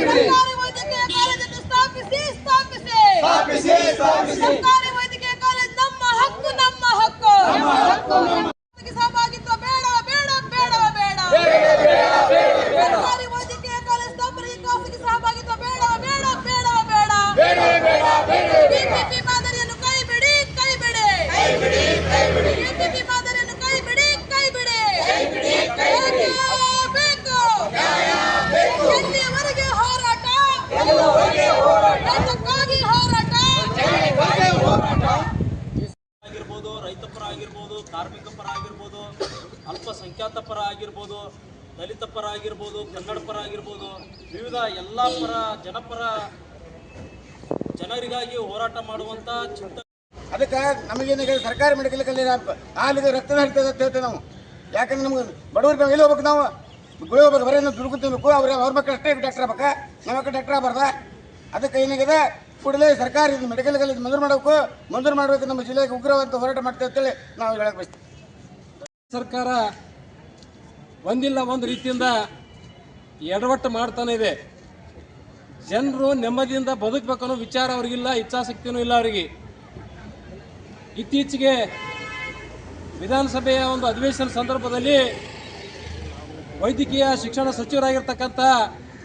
Amen. ದಲಿತ ಪರ ಆಗಿರ್ಬೋದು ಕನ್ನಡ ಪರ ಆಗಿರ್ಬೋದು ವಿವಿಧ ಎಲ್ಲ ಪರ ಜನಪರ ಜನರಿಗಾಗಿ ಹೋರಾಟ ಮಾಡುವಂತ ಚಿಂತ ಅದಕ್ಕೆ ನಮಗೇನು ಸರ್ಕಾರಿ ಮೆಡಿಕಲ್ ಕಾಲೇಜ್ ಹಾಲಿಗೆ ರಕ್ತ ಹರಿತದೆ ಅಂತ ಹೇಳ್ತೇವೆ ನಾವು. ಯಾಕಂದ್ರೆ ನಮ್ಗೆ ಬಡವ್ರಿಗೆ ನಾವು ಎಲ್ಲಿ ಹೋಗ್ಬೇಕು ನಾವು? ಗುಳಿ ಹೋಗ್ಬೇಕು ಬರೀ ನಾವು ದುಡ್ಡು ತಿನ್ಬೇಕು ಅವ್ರ ಅವ್ರ ಮಕ್ಕಳು ಅಷ್ಟೇ ಡಾಕ್ಟರ್ ಆಗ್ಬೇಕು? ನಮ್ಮ ಮಕ್ಕಳು ಡಾಕ್ಟರ್ ಆಗ್ಬಾರ್ದ? ಅದಕ್ಕೆ ಏನಾಗಿದೆ? ಕೂಡಲೇ ಸರ್ಕಾರ ಇದು ಮೆಡಿಕಲ್ ಕಾಲೇಜ್ ಮಂಜೂರು ಮಾಡಬೇಕು. ಮಂಜೂರು ಮಾಡಬೇಕು ನಮ್ಮ ಜಿಲ್ಲೆಗೆ ಉಗ್ರವಂತ ಹೋರಾಟ ಮಾಡ್ತೇವೆ ಅಂತೇಳಿ ನಾವು ಹೇಳಕ್ ಬಯಸ್ತೀವಿ. ಸರ್ಕಾರ ಒಂದಿಲ್ಲ, ಒಂದು ರೀತಿಯಿಂದ ಎಡವಟ್ಟು ಮಾಡ್ತಾನೆ ಇದೆ. ಜನರು ನೆಮ್ಮದಿಯಿಂದ ಬದುಕಬೇಕು ಅನ್ನೋ ವಿಚಾರ ಅವ್ರಿಗಿಲ್ಲ, ಇಚ್ಛಾಶಕ್ತಿನೂ ಇಲ್ಲ ಅವರಿಗೆ. ಇತ್ತೀಚೆಗೆ ವಿಧಾನಸಭೆಯ ಒಂದು ಅಧಿವೇಶನ ಸಂದರ್ಭದಲ್ಲಿ ವೈದ್ಯಕೀಯ ಶಿಕ್ಷಣ ಸಚಿವರಾಗಿರ್ತಕ್ಕಂಥ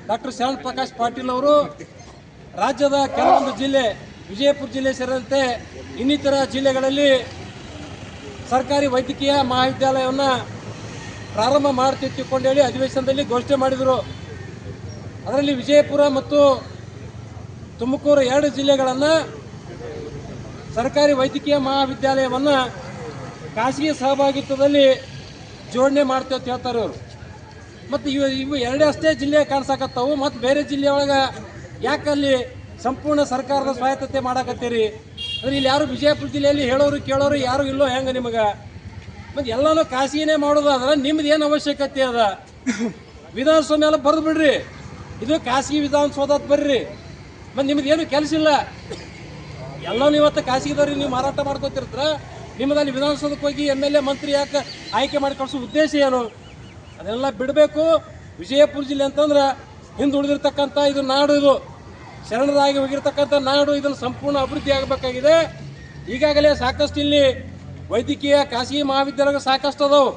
ಡಾಕ್ಟರ್ ಶರಣ್ ಪ್ರಕಾಶ್ ಪಾಟೀಲ್ ಅವರು ರಾಜ್ಯದ ಕೆಲವೊಂದು ಜಿಲ್ಲೆ, ವಿಜಯಪುರ ಜಿಲ್ಲೆ ಸೇರಿದಂತೆ ಇನ್ನಿತರ ಜಿಲ್ಲೆಗಳಲ್ಲಿ ಸರ್ಕಾರಿ ವೈದ್ಯಕೀಯ ಮಹಾವಿದ್ಯಾಲಯವನ್ನು ಪ್ರಾರಂಭ ಮಾಡ್ತಿತ್ತುಕೊಂಡು ಹೇಳಿ ಅಧಿವೇಶನದಲ್ಲಿ ಘೋಷಣೆ ಮಾಡಿದರು. ಅದರಲ್ಲಿ ವಿಜಯಪುರ ಮತ್ತು ತುಮಕೂರು ಎರಡು ಜಿಲ್ಲೆಗಳನ್ನು ಸರ್ಕಾರಿ ವೈದ್ಯಕೀಯ ಮಹಾವಿದ್ಯಾಲಯವನ್ನು ಖಾಸಗಿ ಸಹಭಾಗಿತ್ವದಲ್ಲಿ ಜೋಡಣೆ ಮಾಡ್ತೇವೆ ಅಂತ ಹೇಳ್ತಾರೆ ಅವರು ಮತ್ತು ಇವು ಇವು ಎರಡೇ ಅಷ್ಟೇ ಜಿಲ್ಲೆ ಕಾಣಿಸಾಕತ್ತವು. ಮತ್ತು ಬೇರೆ ಜಿಲ್ಲೆಯೊಳಗೆ ಯಾಕೆ ಅಲ್ಲಿ ಸಂಪೂರ್ಣ ಸರ್ಕಾರದ ಸ್ವಾಯತ್ತತೆ ಮಾಡಾಕತ್ತೀರಿ? ಅಂದರೆ ಇಲ್ಲಿ ಯಾರು ವಿಜಯಪುರ ಜಿಲ್ಲೆಯಲ್ಲಿ ಹೇಳೋರು ಕೇಳೋರು ಯಾರು ಇಲ್ಲೋ ಹೆಂಗೆ ನಿಮಗೆ? ಮತ್ತು ಎಲ್ಲನೂ ಖಾಸಗಿನೇ ಮಾಡೋದು ಆದ್ರೆ ನಿಮ್ದು ಏನು ಅವಶ್ಯಕತೆ ಅದ? ವಿಧಾನಸೌಧ ಮೇಲೆ ಬರೆದು ಬಿಡ್ರಿ. ಇದು ಖಾಸಗಿ ವಿಧಾನಸೌಧ ಬರ್ರಿ. ಮತ್ತು ನಿಮ್ದು ಏನು ಕೆಲಸ ಇಲ್ಲ. ಎಲ್ಲನೂ ಇವತ್ತು ಖಾಸಗಿದವ್ರಿಗೆ ನೀವು ಮಾರಾಟ ಮಾಡ್ಕೊತಿರ್ತಾರ ನಿಮ್ಮದಲ್ಲಿ ವಿಧಾನಸೌಧಕ್ಕೆ ಹೋಗಿ ಎಂ ಎಲ್ ಎ ಮಂತ್ರಿ ಯಾಕೆ ಆಯ್ಕೆ ಮಾಡಿ ಕಳಿಸೋ ಉದ್ದೇಶ ಏನು? ಅದೆಲ್ಲ ಬಿಡಬೇಕು. ವಿಜಯಪುರ ಜಿಲ್ಲೆ ಅಂತಂದ್ರೆ ಹಿಂದುಳಿದಿರ್ತಕ್ಕಂಥ ಇದು ನಾಡು ಇದು. ಶರಣರಾಗಿ ಹೋಗಿರ್ತಕ್ಕಂಥ ನಾಡು ಇದನ್ನು ಸಂಪೂರ್ಣ ಅಭಿವೃದ್ಧಿ ಆಗಬೇಕಾಗಿದೆ. ಈಗಾಗಲೇ ಸಾಕಷ್ಟು ಇಲ್ಲಿ ವೈದ್ಯಕೀಯ ಖಾಸಗಿ ಮಹಾವಿದ್ಯಾಲಯ ಸಾಕಷ್ಟು ಅದಾವು.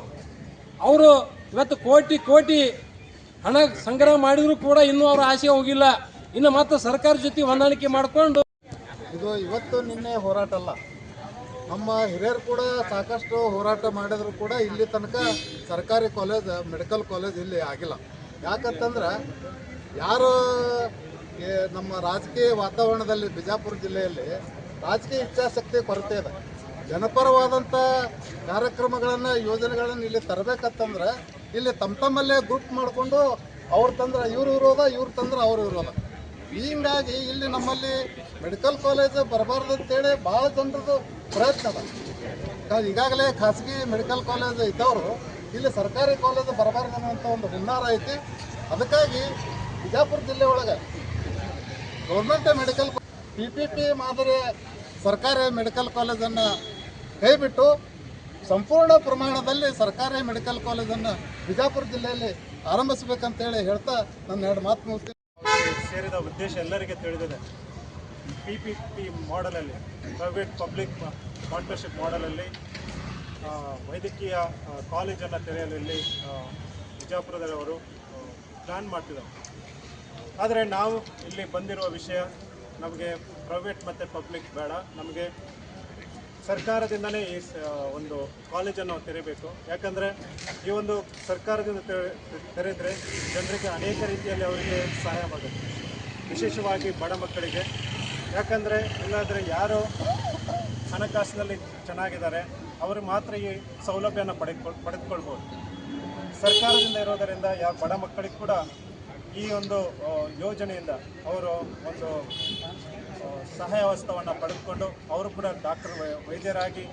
ಅವರು ಇವತ್ತು ಕೋಟಿ ಕೋಟಿ ಹಣ ಸಂಗ್ರಹ ಮಾಡಿದರೂ ಕೂಡ ಇನ್ನೂ ಅವ್ರ ಆಸೆ ಹೋಗಿಲ್ಲ. ಇನ್ನು ಮತ್ತೆ ಸರ್ಕಾರ ಜೊತೆ ಹೊಂದಾಣಿಕೆ ಮಾಡಿಕೊಂಡು ಇದು ಇವತ್ತು ನಿನ್ನೆ ಹೋರಾಟ ಅಲ್ಲ. ನಮ್ಮ ಹಿರಿಯರು ಕೂಡ ಸಾಕಷ್ಟು ಹೋರಾಟ ಮಾಡಿದ್ರು ಕೂಡ ಇಲ್ಲಿ ತನಕ ಸರ್ಕಾರಿ ಕಾಲೇಜ್, ಮೆಡಿಕಲ್ ಕಾಲೇಜ್ ಇಲ್ಲಿ ಆಗಿಲ್ಲ. ಯಾಕಂತಂದ್ರೆ ಯಾರು ನಮ್ಮ ರಾಜಕೀಯ ವಾತಾವರಣದಲ್ಲಿ ಬಿಜಾಪುರ ಜಿಲ್ಲೆಯಲ್ಲಿ ರಾಜಕೀಯ ಇಚ್ಛಾಶಕ್ತಿ ಕೊರತೆ ಇದೆ. ಜನಪರವಾದಂಥ ಕಾರ್ಯಕ್ರಮಗಳನ್ನು, ಯೋಜನೆಗಳನ್ನು ಇಲ್ಲಿ ತರಬೇಕಂತಂದ್ರೆ, ಇಲ್ಲಿ ತಮ್ಮ ತಮ್ಮಲ್ಲೇ ಗ್ರೂಪ್ ಮಾಡಿಕೊಂಡು ಅವ್ರು ತಂದ್ರೆ ಇವ್ರು ಇರೋದ ಇವ್ರು ತಂದ್ರೆ ಅವ್ರು ಇರೋದ ಹೀಗಾಗಿ ಇಲ್ಲಿ ನಮ್ಮಲ್ಲಿ ಮೆಡಿಕಲ್ ಕಾಲೇಜ್ ಬರಬಾರ್ದು ಅಂತೇಳಿ ಭಾಳ ಜನರದು ಪ್ರಯತ್ನ ಅದ. ಈಗಾಗಲೇ ಖಾಸಗಿ ಮೆಡಿಕಲ್ ಕಾಲೇಜ್ ಇದ್ದವರು, ಇಲ್ಲಿ ಸರ್ಕಾರಿ ಕಾಲೇಜ್ ಬರಬಾರ್ದು ಅನ್ನೋಂಥ ಒಂದು ಹುನ್ನಾರ ಐತಿ. ಅದಕ್ಕಾಗಿ ಬಿಜಾಪುರ ಜಿಲ್ಲೆ ಒಳಗೆ government medical P P P ಮಾದರಿ ಸರ್ಕಾರಿ ಮೆಡಿಕಲ್ ಕಾಲೇಜನ್ನು ಕೈಬಿಟ್ಟು ಸಂಪೂರ್ಣ ಪ್ರಮಾಣದಲ್ಲಿ ಸರ್ಕಾರಿ ಮೆಡಿಕಲ್ ಕಾಲೇಜನ್ನು ಬಿಜಾಪುರ ಜಿಲ್ಲೆಯಲ್ಲಿ ಆರಂಭಿಸಬೇಕಂತೇಳಿ ಹೇಳ್ತಾ ನನ್ನ ಎರಡು ಮಾತು ಮುಗಿಸ್ತೀನಿ. ಸೇರಿದ ಉದ್ದೇಶ ಎಲ್ಲರಿಗೆ ತಿಳಿದಿದೆ. ಪಿ ಪಿ ಪಿ ಮಾಡೆಲಲ್ಲಿ ಪ್ರೈವೇಟ್ ಪಬ್ಲಿಕ್ ಪಾರ್ಟ್ನರ್ಶಿಪ್ ಮಾಡೆಲಲ್ಲಿ ವೈದ್ಯಕೀಯ ಕಾಲೇಜನ್ನು ತೆರೆಯಲು ಬಿಜಾಪುರದವರು ಪ್ಲ್ಯಾನ್ ಮಾಡ್ತಿದ್ದಾರೆ. ಆದರೆ ನಾವು ಇಲ್ಲಿ ಬಂದಿರುವ ವಿಷಯ ನಮಗೆ ಪ್ರೈವೇಟ್ ಮತ್ತು ಪಬ್ಲಿಕ್ ಬೇಡ. ನಮಗೆ ಸರ್ಕಾರದಿಂದನೇ ಈ ಒಂದು ಕಾಲೇಜನ್ನು ತೆರೆಯಬೇಕು ಯಾಕಂದರೆ ಈ ಒಂದು ಸರ್ಕಾರದಿಂದ ತೆರೆ- ತೆರೆದರೆ ಜನರಿಗೆ ಅನೇಕ ರೀತಿಯಲ್ಲಿ ಅವರಿಗೆ ಸಹಾಯ ಮಾಡುತ್ತೆ. ವಿಶೇಷವಾಗಿ ಬಡ ಮಕ್ಕಳಿಗೆ. ಯಾಕಂದರೆ ಇಲ್ಲಾದರೆ ಯಾರು ಹಣಕಾಸಿನಲ್ಲಿ ಚೆನ್ನಾಗಿದ್ದಾರೆ, ಅವರು ಮಾತ್ರ ಈ ಸೌಲಭ್ಯನ ಪಡೆದುಕೊಳ್ ಪಡೆದುಕೊಳ್ಬೋದು. ಸರ್ಕಾರದಿಂದ ಇರೋದರಿಂದ ಯಾವ ಬಡ ಮಕ್ಕಳಿಗೆ ಕೂಡ ಈ ಒಂದು ಯೋಜನೆಯಿಂದ ಅವರು ಒಂದು ಸಹಾಯ ಹಸ್ತವನ್ನು ಪಡೆದುಕೊಂಡು ಅವರು ಕೂಡ ಡಾಕ್ಟರ್ ವೈದ್ಯರಾಗಿ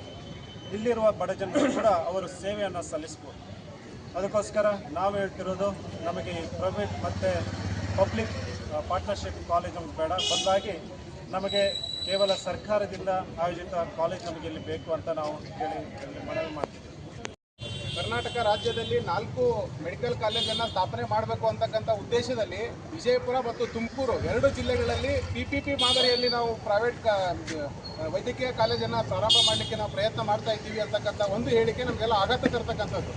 ಇಲ್ಲಿರುವ ಬಡ ಜನರು ಕೂಡ ಅವರು ಸೇವೆಯನ್ನು ಸಲ್ಲಿಸ್ಬೋದು. ಅದಕ್ಕೋಸ್ಕರ ನಾವು ಹೇಳ್ತಿರೋದು ನಮಗೆ ಪ್ರೈವೇಟ್ ಮತ್ತು ಪಬ್ಲಿಕ್ ಪಾರ್ಟ್ನರ್ಶಿಪ್ ಕಾಲೇಜ್ ನಮ್ಗೆ ಬೇಡ. ಬದಲಾಗಿ ನಮಗೆ ಕೇವಲ ಸರ್ಕಾರದಿಂದ ಆಯೋಜಿತ ಕಾಲೇಜ್ ನಮಗೆ ಇಲ್ಲಿ ಬೇಕು ಅಂತ ನಾವು ಕೇಳಿ ಮನವಿ ಮಾಡ್ತೀವಿ. ಕರ್ನಾಟಕ ರಾಜ್ಯದಲ್ಲಿ ನಾಲ್ಕು ಮೆಡಿಕಲ್ ಕಾಲೇಜನ್ನು ಸ್ಥಾಪನೆ ಮಾಡಬೇಕು ಅಂತಕ್ಕಂಥ ಉದ್ದೇಶದಲ್ಲಿ ವಿಜಯಪುರ ಮತ್ತು ತುಮಕೂರು ಎರಡು ಜಿಲ್ಲೆಗಳಲ್ಲಿ ಪಿ ಪಿ ಪಿ ಮಾದರಿಯಲ್ಲಿ ನಾವು ಪ್ರೈವೇಟ್ ವೈದ್ಯಕೀಯ ಕಾಲೇಜನ್ನು ಪ್ರಾರಂಭ ಮಾಡಲಿಕ್ಕೆ ನಾವು ಪ್ರಯತ್ನ ಮಾಡ್ತಾ ಇದ್ದೀವಿ ಅಂತಕ್ಕಂಥ ಒಂದು ಹೇಳಿಕೆ ನಮಗೆಲ್ಲ ಆಘಾತ ತರ್ತಕ್ಕಂಥದ್ದು.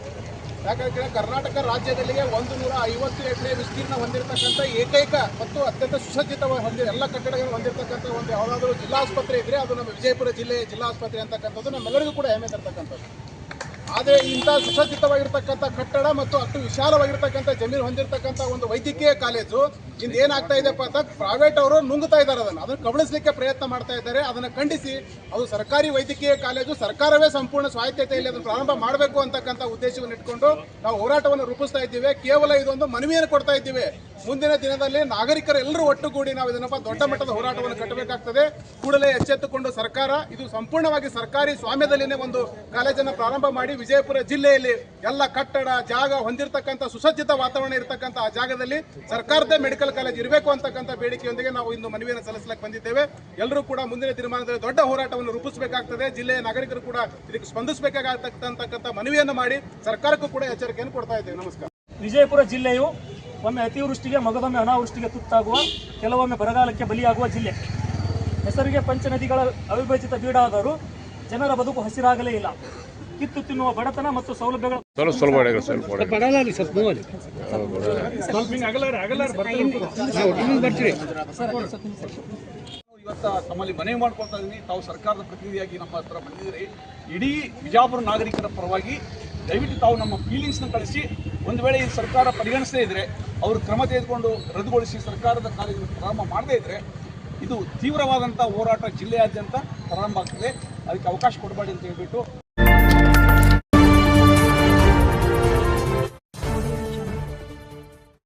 ಯಾಕಂದ್ರೆ ಕರ್ನಾಟಕ ರಾಜ್ಯದಲ್ಲಿಯೇ ಒಂದು ನೂರ ಐವತ್ತು ಎಕರೆ ವಿಸ್ತೀರ್ಣ ಹೊಂದಿರತಕ್ಕಂಥ ಏಕೈಕ ಮತ್ತು ಅತ್ಯಂತ ಸುಸಜ್ಜಿತ ಹೊಂದಿ, ಎಲ್ಲ ಕಟ್ಟಡಗಳು ಹೊಂದಿರತಕ್ಕಂಥ ಒಂದು ಯಾವುದಾದ್ರೂ ಜಿಲ್ಲಾ ಆಸ್ಪತ್ರೆ ಇದ್ರೆ ಅದು ನಮ್ಮ ವಿಜಯಪುರ ಜಿಲ್ಲೆಯ ಜಿಲ್ಲಾ ಆಸ್ಪತ್ರೆ ಅಂತಕ್ಕಂಥದ್ದು ನಮ್ಮೆಲ್ಲರಿಗೂ ಕೂಡ ಹೆಮ್ಮೆ ತರ್ತಕ್ಕಂಥದ್ದು. ಆದರೆ ಇಂಥ ಸುಸಜ್ಜಿತವಾಗಿರ್ತಕ್ಕಂಥ ಕಟ್ಟಡ ಮತ್ತು ಅಷ್ಟು ವಿಶಾಲವಾಗಿರ್ತಕ್ಕಂಥ ಜಮೀನು ಹೊಂದಿರತಕ್ಕಂಥ ಒಂದು ವೈದ್ಯಕೀಯ ಕಾಲೇಜು, ಇಂದು ಏನಾಗ್ತಾ ಇದೆಯಪ್ಪ ಅಂತ ಪ್ರೈವೇಟ್ ಅವರು ನುಂಗ್ತಾ ಇದ್ದಾರೆ ಅದನ್ನು. ಅದನ್ನು ಕಬಳಿಸಲಿಕ್ಕೆ ಪ್ರಯತ್ನ ಮಾಡ್ತಾ ಇದ್ದಾರೆ. ಅದನ್ನು ಖಂಡಿಸಿ, ಅದು ಸರ್ಕಾರಿ ವೈದ್ಯಕೀಯ ಕಾಲೇಜು, ಸರ್ಕಾರವೇ ಸಂಪೂರ್ಣ ಸ್ವಾಯತ್ತತೆಯಲ್ಲಿ ಅದನ್ನು ಪ್ರಾರಂಭ ಮಾಡಬೇಕು ಅಂತಕ್ಕಂಥ ಉದ್ದೇಶವನ್ನು ಇಟ್ಕೊಂಡು ನಾವು ಹೋರಾಟವನ್ನು ರೂಪಿಸ್ತಾ ಇದ್ದೀವಿ. ಕೇವಲ ಇದೊಂದು ಮನವಿಯನ್ನು ಕೊಡ್ತಾ ಇದ್ದೀವಿ. ಮುಂದಿನ ದಿನದಲ್ಲಿ ನಾಗರಿಕರೆಲ್ಲರೂ ಒಟ್ಟುಗೂಡಿ ನಾವು ಇದನ್ನಪ್ಪ ದೊಡ್ಡ ಮಟ್ಟದ ಹೋರಾಟವನ್ನು ಕಟ್ಟಬೇಕಾಗ್ತದೆ. ಕೂಡಲೇ ಎಚ್ಚೆತ್ತುಕೊಂಡು ಸರ್ಕಾರ, ಇದು ಸಂಪೂರ್ಣವಾಗಿ ಸರ್ಕಾರಿ ಸ್ವಾಮ್ಯದಲ್ಲಿನೇ ಒಂದು ಕಾಲೇಜನ್ನು ಪ್ರಾರಂಭ ಮಾಡಿ ವಿಜಯಪುರ ಜಿಲ್ಲೆಯಲ್ಲಿ ಎಲ್ಲ ಕಟ್ಟಡ, ಜಾಗ ಹೊಂದಿರತಕ್ಕಂಥ ಸುಸಜ್ಜಿತ ವಾತಾವರಣ ಇರತಕ್ಕಂಥ ಆ ಜಾಗದಲ್ಲಿ ಸರ್ಕಾರದ ಮೆಡಿಕಲ್ ಕಾಲೇಜ್ ಇರಬೇಕು ಅಂತಕ್ಕಂಥ ಬೇಡಿಕೆಯೊಂದಿಗೆ ನಾವು ಇಂದು ಮನವಿಯನ್ನು ಸಲ್ಲಿಸಲಿಕ್ಕೆ ಬಂದಿದ್ದೇವೆ. ಎಲ್ಲರೂ ಕೂಡ ಮುಂದಿನ ತೀರ್ಮಾನದಲ್ಲಿ ದೊಡ್ಡ ಹೋರಾಟವನ್ನು ರೂಪಿಸಬೇಕಾಗ್ತದೆ. ಜಿಲ್ಲೆಯ ನಾಗರಿಕರು ಕೂಡ ಇದಕ್ಕೆ ಸ್ಪಂದಿಸಬೇಕಾಗತಕ್ಕಂಥ ಮನವಿಯನ್ನು ಮಾಡಿ ಸರ್ಕಾರಕ್ಕೂ ಕೂಡ ಎಚ್ಚರಿಕೆಯನ್ನು ಕೊಡ್ತಾ ಇದ್ದೇವೆ. ನಮಸ್ಕಾರ. ವಿಜಯಪುರ ಜಿಲ್ಲೆಯು ಒಮ್ಮೆ ಅತಿವೃಷ್ಟಿಗೆ, ಮಗದೊಮ್ಮೆ ಅನಾವೃಷ್ಟಿಗೆ ತುತ್ತಾಗುವ, ಕೆಲವೊಮ್ಮೆ ಬರಗಾಲಕ್ಕೆ ಬಲಿಯಾಗುವ ಜಿಲ್ಲೆ. ಹೆಸರಿಗೆ ಪಂಚನದಿಗಳ ಅವಿಭಜಿತ ಬೀಡಾದರೂ ಜನರ ಬದುಕು ಹಸಿರಾಗಲೇ ಇಲ್ಲ. ಕಿತ್ತು ತಿನ್ನುವ ಬಡತನ ಮತ್ತು ಸೌಲಭ್ಯಗಳ ಇವತ್ತು ತಮ್ಮಲ್ಲಿ ಮನವಿ ಮಾಡ್ಕೊಳ್ತಾ ಇದ್ದೀನಿ ತಾವು ಸರ್ಕಾರದ ಪ್ರತಿನಿಧಿಯಾಗಿ ನಮ್ಮ ಹತ್ರ ಬಂದಿದ್ದೀರಿ. ಇಡೀ ಬಿಜಾಪುರ ನಾಗರಿಕರ ಪರವಾಗಿ ದಯವಿಟ್ಟು ತಾವು ನಮ್ಮ ಫೀಲಿಂಗ್ಸ್ನ ಕಳಿಸಿ. ಒಂದು ವೇಳೆ ಈ ಸರ್ಕಾರ ಪರಿಗಣಿಸದೇ ಇದ್ದರೆ ಅವರು ಕ್ರಮ ತೆಗೆದುಕೊಂಡು ರದ್ದುಗೊಳಿಸಿ ಸರ್ಕಾರದ ಕಾರ್ಯವನ್ನು ಪ್ರಾರಂಭ ಮಾಡದೇ ಇದ್ದರೆ ಇದು ತೀವ್ರವಾದಂಥ ಹೋರಾಟ ಜಿಲ್ಲೆಯಾದ್ಯಂತ ಪ್ರಾರಂಭ ಆಗ್ತದೆ. ಅದಕ್ಕೆ ಅವಕಾಶ ಕೊಡಬೇಡಿ ಅಂತ ಹೇಳ್ಬಿಟ್ಟು